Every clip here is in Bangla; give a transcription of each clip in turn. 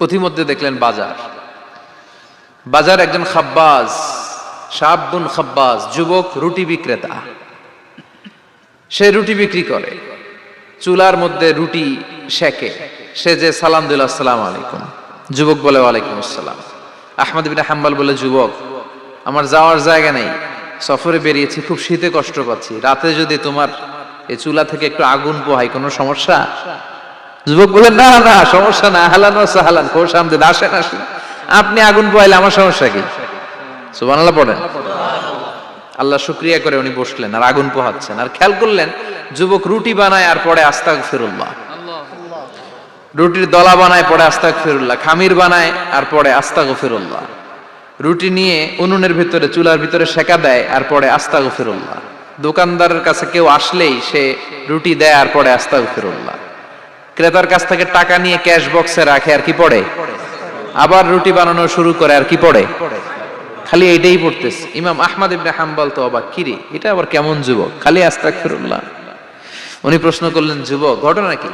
পথিমধ্যে দেখলেন বাজার। বাজার একজন খাব্বাজ সাবুন খাব্বাজ, যুবক, রুটি বিক্রেতা। সে রুটি বিক্রি করে। চুলার মধ্যে রুটি শেখে সে যে সালাম দিল আসসালাম আলাইকুম। যুবক বলে, ওয়ালাইকুম আসসালাম। আহমদ বিন হাম্বাল বলে, যুবক, আমার যাওয়ার জায়গা নেই। সফরে বেরিয়েছি, খুব শীতে কষ্ট পাচ্ছি। রাতে যদি তোমার এই চুলা থেকে একটু আগুন পোহাই কোনো সমস্যা? যুবক বলে, না না, সমস্যা না, হালান ও সাহালান খোশ আমদেদ আসেন আসেন। আপনি আগুন পোহাইলে আমার সমস্যা কি? সুবহানাল্লাহ পড়েন। আল্লাহ শুক্রিয়া করে উনি বসলেন, আর আগুন পোহাচ্ছেন। আর খেয়াল করলেন, যুবক রুটি বানায় আর পরে আস্তাক ফিরুল্লাহ রুটির দলা বানায় পরে আস্তাক ফিরুল্লাহ খামির বানায় আর পরে আস্তাক ফিরুল্লাহ রুটি নিয়ে উনুনের ভিতরে, চুলার ভিতরে সেকা দেয় আর পরে আস্তাক ফিরুল্লাহ দোকানদারের কাছে কেউ আসলেই সে রুটি দেয় আর পরে আস্তাক ফিরুল্লাহ ক্রেতার কাছ থেকে টাকা নিয়ে ক্যাশ বক্সে রাখে আর কি পড়ে? আবার রুটি বানানো শুরু করে আর কি পড়ে? খালি এইটাই পড়তেছে। ইমাম আহমদ ইবনে হাম্বল তো অবাক। কিরে এটা আবার কেমন যুবক? খালি আস্তাগফিরুল্লাহ। উনি প্রশ্ন করলেন, যুবক, ঘটনা কি?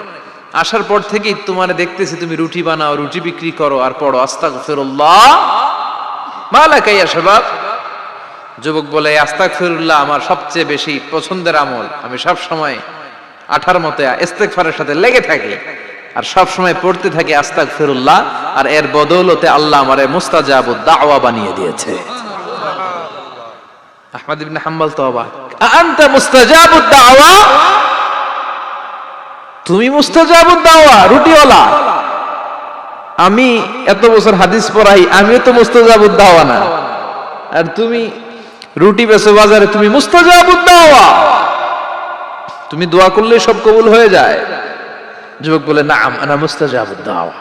আসার পর থেকেই তোমারে দেখতেছি তুমি রুটি বানাও, রুটি বিক্রি করো আর পড়ো। আস্তাগফিরুল্লাহ। মালাকা ইয়া শাবাব। যুবক বলে, আস্তাগফিরুল্লাহ আমার সবচেয়ে বেশি পছন্দের আমল। আমি সব সময় আঠার মতে ইস্তেগফারের সাথে লেগে থাকি। আর সব সময় পড়তে থাকি আস্তাক ফিরুল্লাহ আর এর বদৌলতে আল্লাহ আমারে মুস্তাজাবুদ দাওয়া বানিয়ে দিয়েছে। আহমদ তো দাওয়া? তুমি দাওয়া, রুটিওয়ালা। আমি এত বছর হাদিস পড়াই, আমিও তো মুস্তাজাবুদ দাওয়া না। আর তুমি রুটি বেচো বাজারে তুমি মুস্তাজাবুদ দাওয়া। তুমি দোয়া করলে সব কবুল হয়ে যায়। যুবক বলে না আনা মুস্তাজাবুদ দাওয়া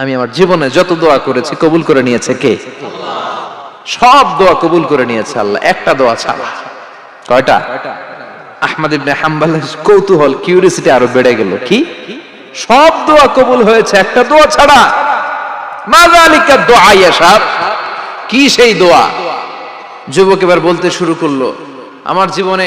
আমি আমার জীবনে যত দোয়া করেছি, কবুল করে নিয়েছে কে? সব দোয়া কবুল করে নিয়েছে আল্লাহ, একটা দোয়া ছাড়া। কয়টা? আহমদ ইবনে হাম্বালের কৌতূহল কিউরিসিটি আরও বেড়ে গেল। কি? সব দোয়া কবুল হয়েছে, একটা দোয়া ছাড়া। মাযালিকা দোয়া ইয়াসাব কি সেই দোয়া? যুবক এবার বলতে শুরু করল, আমার জীবনে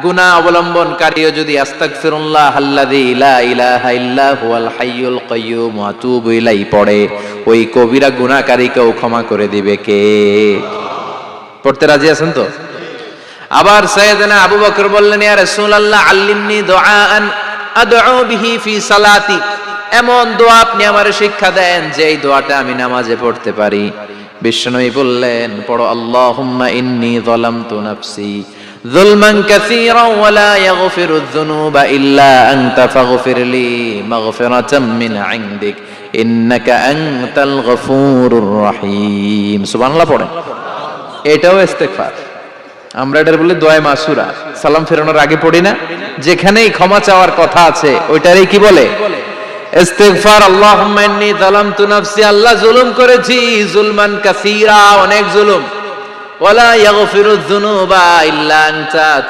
গুনাহ অবলম্বনকারীও যদি আস্তাগফিরুল্লাহ আল্লাযী লা ইলাহা ইল্লা হুয়াল হাইয়ুল কাইয়্যুম ওয়া আতুবু ইলাইহি পড়ে, ওই কবিরা গুনাহকারীকেও ক্ষমা করে দিবে কে? পড়তে রাজি আছেন তো? আবার সৈয়দনা আবু বকর বললেন, ইয়া রাসূলুল্লাহ, আল্লিমনি দুআআন আদউ বিহি ফি সালাতি। এমন দোয়া আপনি আমারে শিক্ষা দেন যে এই দোয়াটা আমি নামাজে পড়তে পারি। বিশ্বনবী বললেন, পড়ো, আল্লাহুম্মা ইন্নী যালামতু নাফসি। যুলমান কাসীরা ওয়া লা ইয়াগফিরু যুনুবা ইল্লা আনতা ফাগফির লি মাগফিরাতাম মিন ইনদিক, ইন্নাকা আনতাল গফুরুর রহিম। সুবহানাল্লাহ পড়েন। এটাও ইস্তেগফার। আমরা এটার বলে দোয়া মাসুরা। সালাম ফেরানোর আগে পড়ি না? যেখানেই ক্ষমা চাওয়ার কথা আছে, ওইটারই কি বলে? ইস্তিগফার, আল্লাহুম্মা ইন্নী যালামতু নাফসি, আল্লাহ জুলুম করেছি, জুলমান কাসীরা, অনেক জুলুম।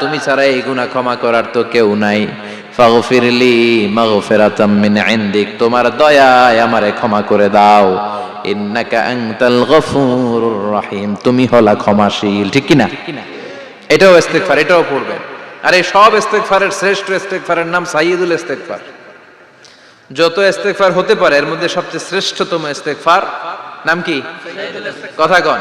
তুমি ছাড়া এই গুনাহ ক্ষমা করার তো কেউ নাই। ফাগফিরলি মাগফিরাতাম মিন ইনদিক, তোমার দয়ায় আমারে ক্ষমা করে দাও। ইন্নাকা আনতাল গফুরুর রহিম, তুমি হলা ক্ষমাশীল, ঠিক কি না এটাও ইস্তেগফার, এটাও পড়বেন। আর এই সব ইস্তেগফারের শ্রেষ্ঠ ইস্তেগফারের নাম সাইয়্যিদুল ইস্তেগফার। যত ইস্তেগফার হতে পারে, এর মধ্যে সবচেয়ে শ্রেষ্ঠতম ইস্তেগফার, নাম কি? কথা কন।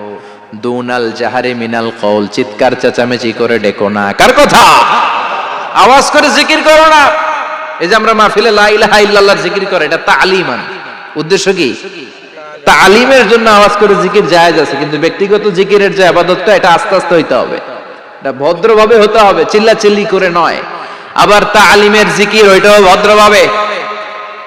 দুনাল জাহারে মিনাল কওল, চিৎকার চেঁচামেচি করে ডেকো না। কার কথা? আওয়াজ করে জিকির করো না। এই যে আমরা মাহফিলে লা ইলাহা ইল্লাল্লাহর জিকির করে, এটা তালিমান। উদ্দেশ্য কি? তালিমের জন্য আওয়াজ করে জিকির জায়েজ আছে, কিন্তু ব্যক্তিগত জিকিরের যে আবাদতটা, এটা আস্তে আস্তে হইতে হবে। এটা ভদ্রভাবে হতে হবে চিল্লা চিল্লি করে নয়। আবার তালিমের জিকির, ওইটাও ভদ্রভাবে।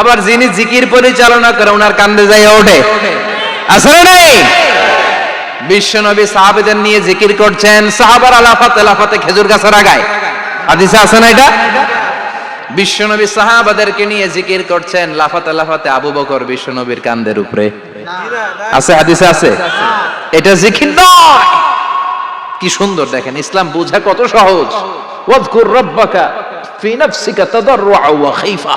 আবার যিনি জিকির পরিচালনা করে ওনার কান্দে যাই ওঠে। না নাই? বিশ্ব নবী নিয়ে জিকির করছেন, সাহাবার আলাফাতে লাফাতে খেজুর আছে না এটা? সাহাবাদেরকে নিয়ে জিকির করছেন, লাফাতে লাফাতে আবু বকর বিশ্ব নবীর কান্দের উপরে। আছে, হাদিসে আছে? এটা জিকির নয়। কি সুন্দর দেখেন, ইসলাম বোঝা কত সহজ। ওয়াজকুর ফি নাফসিকা তাদাররুআ ওয়া খাইফা।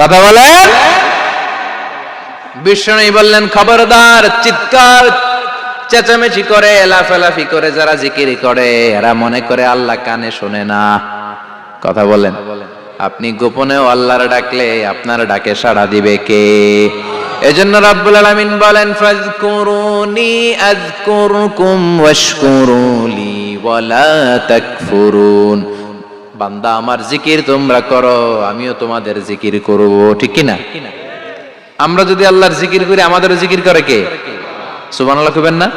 কথা বলেন বিষ্ণু বললেন, খবরদার, চিৎকার, চেঁচামেচি করে, লাফালাফি করে যারা জিকিরি করে, এরা মনে করে আল্লাহ কানে শোনে না। কথা বলেন আপনি গোপনেও আল্লাহর ডাকলে আপনার ডাকে সাড়া দিবে কে? এজন্য রাব্বুল আলামিন বলেন ফাজকুরুনি আযকুরুকুম, ওয়াশকুরুলি, ওয়ালা তাকফুরুন। বান্দা, আমার জিকির তোমরা করো, আমিও তোমাদের জিকির করব, ঠিক কি না আমরা যদি আল্লাহর জিকির করি, আমাদেরও জিকির করে কে? সুবহানাল্লাহ কইবেন না?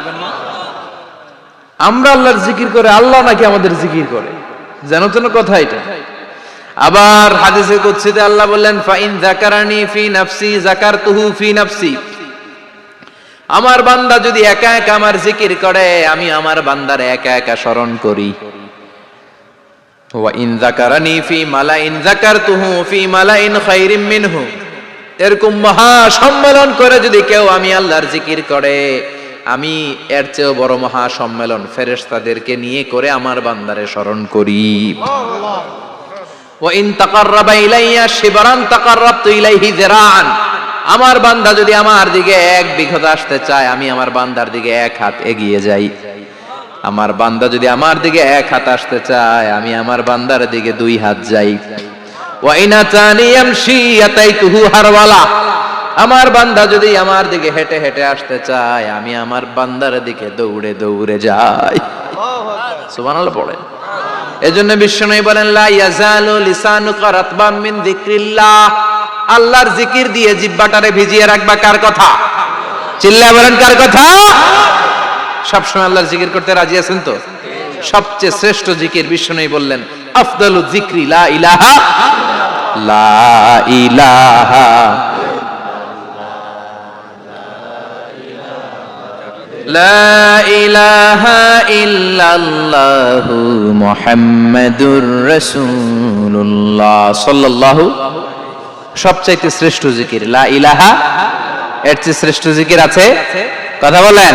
আমরা আল্লাহর জিকির করে, আল্লাহ নাকি আমাদের জিকির করে? জানো তো না কথা এটা। আবার হাদিসে কুদসিতে আল্লাহ বললেন, ফাইন যাকারানি ফি নাফসি, যাকারতুহু ফি নাফসি। আমার বান্দা যদি একা একা আমার জিকির করে, আমি আমার বান্দার একা একা স্মরণ করি ওয়া ইন যাকারানি ফি মালাইন যাকারতুহু ফি মালাইন খায়রিম মিনহু এরকম মহা সম্মেলন করে যদি কেউ আমি আল্লাহর জিকির করে, আমি এর চেয়েও বড় মহা সম্মেলন ফেরেশতাদেরকে নিয়ে করে আমার বান্দারে স্মরণ করি। আমার বান্দা যদি আমার দিকে এক বিঘত আসতে চায়, আমি আমার বান্দার দিকে এক হাত এগিয়ে যাই। আমার বান্দা যদি আমার দিকে এক হাত আসতে চায়, আমি আমার বান্দার দিকে দুই হাত যাই। আতাইতুহু হারওয়ালা। আমার বান্দা যদি আমার দিকে হেঁটে হেঁটে আসতে চায়, আমি আমার বান্দার দিকে দৌড়ে দৌড়ে যাই। সুবহানাল্লাহ পড়েন। এজন্য বিষ্ণু বলেন, লা ইয়াজালু লিসানুকা রাতবাম মিন যিকরিল্লাহ। আল্লাহর জিকির দিয়ে জিহ্বাটারে ভিজিয়ে রাখবা কার কথা? চিল্লায় বলেন কার কথা? সবসময় আল্লাহর জিকির করতে রাজি আছেন তো? সবচেয়ে শ্রেষ্ঠ জিকির বিষ্ণু বললেন, আফদালু জিক্রি লা ইলাহা লা ইলাহা। লা ইলাহা ইল্লাল্লাহু মুহাম্মাদুর রাসূলুল্লাহ সাল্লাল্লাহু। সবচাইতে শ্রেষ্ঠ জিকির, লা ইলাহা, এর চেয়ে শ্রেষ্ঠ জিকির আছে? কথা বলেন।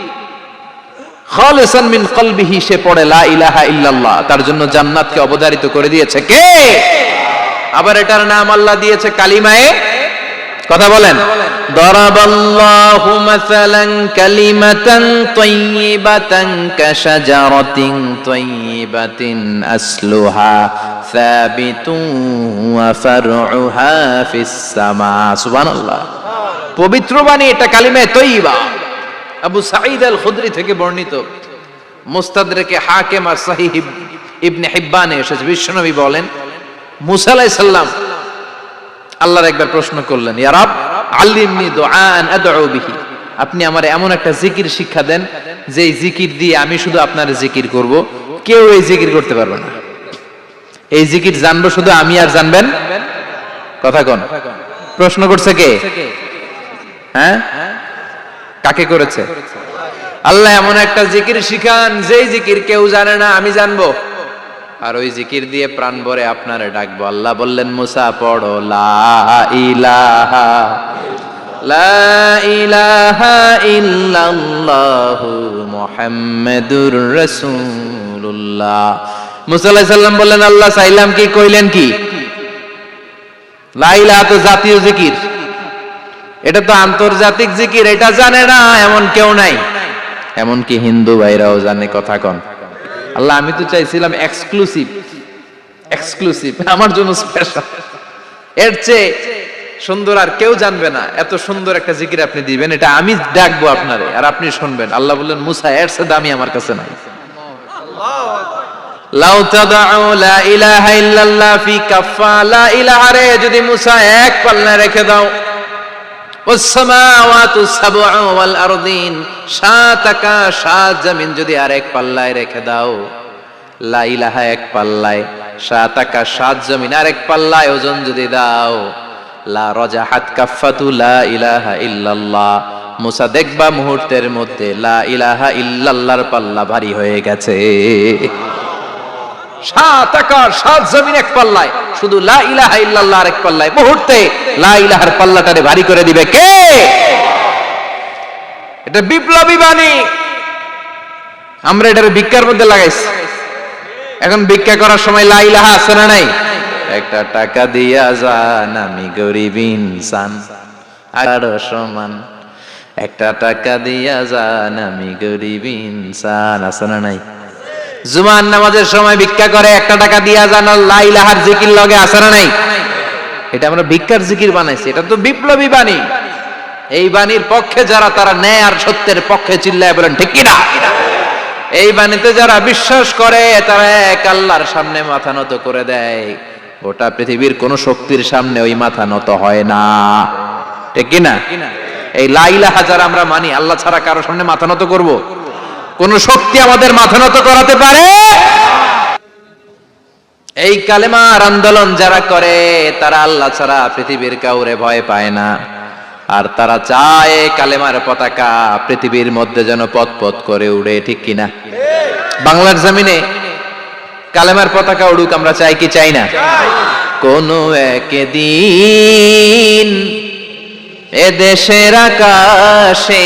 খালিসান মিন কলবিহি সে পড়ে লা ইলাহা ইল্লাল্লাহ তার জন্য জান্নাতকে অবধারিত করে দিয়েছে। কে? আবার এটার নাম আল্লাহ দিয়েছে কালিমায়ে? কথা বলেন। দরাবাল্লাহু মাসালান কালিমাতান তাইয়িবাতান কাশাজারাতিন তাইয়িবাতিন আসলুহা সাবিতুন ওয়া ফারউহা ফিস সামা। সুবহানাল্লাহ। পবিত্র বাণী এটা কালিমে তৈবা আবু সাঈদ আল খুদরি থেকে বর্ণিত। মুস্তাদরেকে হাকিম আর সাহিহ ইবনে হিব্বানে এসেছে। বিশ্বনবী বলেন মুসা আলাইহিস সালাম আল্লাহর একবার প্রশ্ন করলেন ইয়া রব আল্লিমনি দুআন আদউ বিহি। আপনি আমার এমন একটা জিকির শিক্ষা দেন যে এই জিকির দিয়ে আমি শুধু আপনার জিকির করব। কেউ এই জিকির করতে পারবে না। এই জিকির জানব শুধু আমি আর জানবেন? কথা কোন। প্রশ্ন করছে কে? হ্যাঁ? কাকে করেছে? আল্লাহ এমন একটা জিকির শিখান, যেই জিকির কেউ জানে না, আমি জানব। আর ওই জিকির দিয়ে প্রাণ ভরে আপনারে ডাকবো। আল্লাহ বললেন, মুসা, পড়ো, লা ইলাহা লা ইলাহা মুসা বললেন, আল্লাহ চাইলাম কি, কইলেন কি? লা ইলাহা তো জাতীয় জিকির। এটা তো আন্তর্জাতিক জিকির, এটা জানে না, এমন কেউ নাই। এমনকি হিন্দু ভাইরাও জানে কথা কন? আল্লাহ, আমি তো চাইছিলাম এক্সক্লুসিভ এক্সক্লুসিভ আমার জন্য স্পেশাল এর চেয়ে সুন্দর আর কেউ জানবে না, এত সুন্দর একটা জিকির আপনি দিবেন, এটা আমি ডাকবো আপনারে, আর আপনি শুনবেন। আল্লাহ বললেন, মুসা, এর সে দামি আমার কাছে নাই। লাউ লা লা যদি মুসা এক পাল্লা রেখে দাও। সাত আকাশ, সাত জমিন যদি আরেক পাল্লায় রেখে দাও। লা ইলাহা এক পাল্লায়, সাত আকাশ, সাত জমিন আরেক পাল্লায় ওজন যদি দাও। লা রজাহাত কাফাতু লা ইলাহা ইল্লাল্লাহ। মুসা দেখবা মুহূর্তের মধ্যে লা ইলাহা ইল্লাল্লাহর পাল্লা ভারী হয়ে গেছে। সাত আকাশ সাত জমিন এক পাল্লায়। শুধু লা ইলাহা ইল্লাল্লাহ এক পাল্লায়। মুহূর্তে লা ইলাহার পাল্লাটারে ভারী করে দিবে কে? এটা বিপ্লবী বাণী। আমরা এটার ভিক্ষার মধ্যে লাগাইছি। এখন ভিক্ষা করার সময় লা ইলাহা আছে না নাই? একটা টাকা দিয়া যান আমি গরিব ইনসান। আর সমান। একটা টাকা দিয়া যান আমি গরিব ইনসান। আছে না নাই? জুমান নামাজের সময় ভিক্ষা করে একটা টাকা দিয়া যান লাইলাহার জিকির লগে না নাই? এটা আমরা ভিক্ষার জিকির বানাইছি, এটা তো বিপ্লবী বাণী। এই বাণীর পক্ষে যারা, তারা ন্যায় আর সত্যের পক্ষে চিল্লায় বলেন, ঠিক কিনা? এই বাণীতে যারা বিশ্বাস করে, তারা এক আল্লাহর সামনে মাথা নত করে দেয়। গোটা পৃথিবীর কোন শক্তির সামনে ওই মাথা নত হয় না। ঠিক কিনা? এই লাইলাহা যারা আমরা মানি, আল্লাহ ছাড়া কারও সামনে মাথা নত করব? কোন শক্তি আমাদের মাথা নত করাতে পারে? এই কালেমার আন্দোলন যারা করে, তারা আল্লাহ ছাড়া পৃথিবীর কাউরে ভয় পায় না। আর তারা চায় কালেমার পতাকা পৃথিবীর মধ্যে যেন পথ পথ করে উড়ে, ঠিক কিনা বাংলার জমিনে কালেমার পতাকা উড়ুক, আমরা চাই কি চাই না? কোন একদিন এ দেশের আকাশে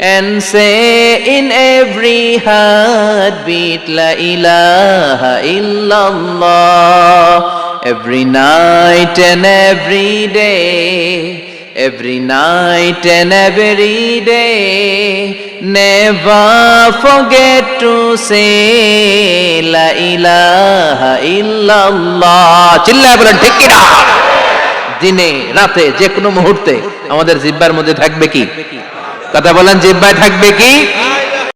and say in every heartbeat La ilaha illallah. Every night and every day, every night and every day, never forget to say La ilaha illallah. চিল্লায় বলেন ঠিক কিনা দিনে রাতে যে কোনো মুহূর্তে আমাদের জিব্বার মধ্যে থাকবে কি কথা বলেন জিব্বায় থাকবে কি?